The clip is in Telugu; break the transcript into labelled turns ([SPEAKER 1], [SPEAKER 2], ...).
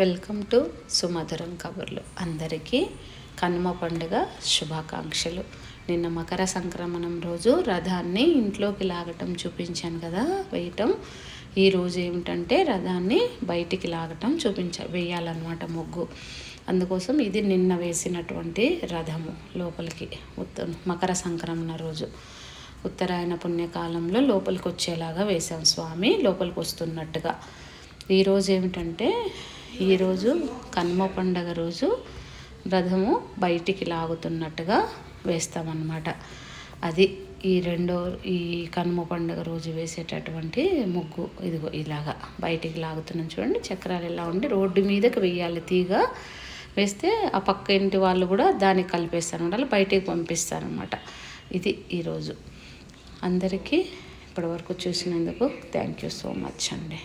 [SPEAKER 1] వెల్కమ్ టు సుమధురం కబుర్లు. అందరికీ కనుమ పండుగ శుభాకాంక్షలు. నిన్న మకర సంక్రమణం రోజు రథాన్ని ఇంట్లోకి లాగటం చూపించాను కదా వేయటం. ఈరోజు ఏమిటంటే రథాన్ని బయటికి లాగటం చూపించ వేయాలన్నమాట ముగ్గు. అందుకోసం ఇది నిన్న వేసినటువంటి రథము లోపలికి ఉత్త మకర సంక్రమణ రోజు. ఉత్తరాయణ పుణ్యకాలంలో లోపలికి వచ్చేలాగా వేసాం స్వామి లోపలికి వస్తున్నట్టుగా ఈరోజు ఏమిటంటే ఈరోజు కనుమ పండగ రోజు రథము బయటికి లాగుతున్నట్టుగా వేస్తామన్నమాట. అది ఈ రెండో ఈ కనుమ పండుగ రోజు వేసేటటువంటి ముగ్గు. ఇదిగో ఇలాగా బయటికి లాగుతున్నాం చూడండి. చక్రాలు ఎలా ఉండి రోడ్డు మీదకి వెయ్యాలి తీగ. వేస్తే ఆ పక్క ఇంటి వాళ్ళు కూడా దానికి కలిపేస్తారు వాళ్ళు బయటికి పంపిస్తారనమాట ఇది ఈరోజు. అందరికీ ఇప్పటివరకు చూసినందుకు థ్యాంక్ యూ సో మచ్ అండి.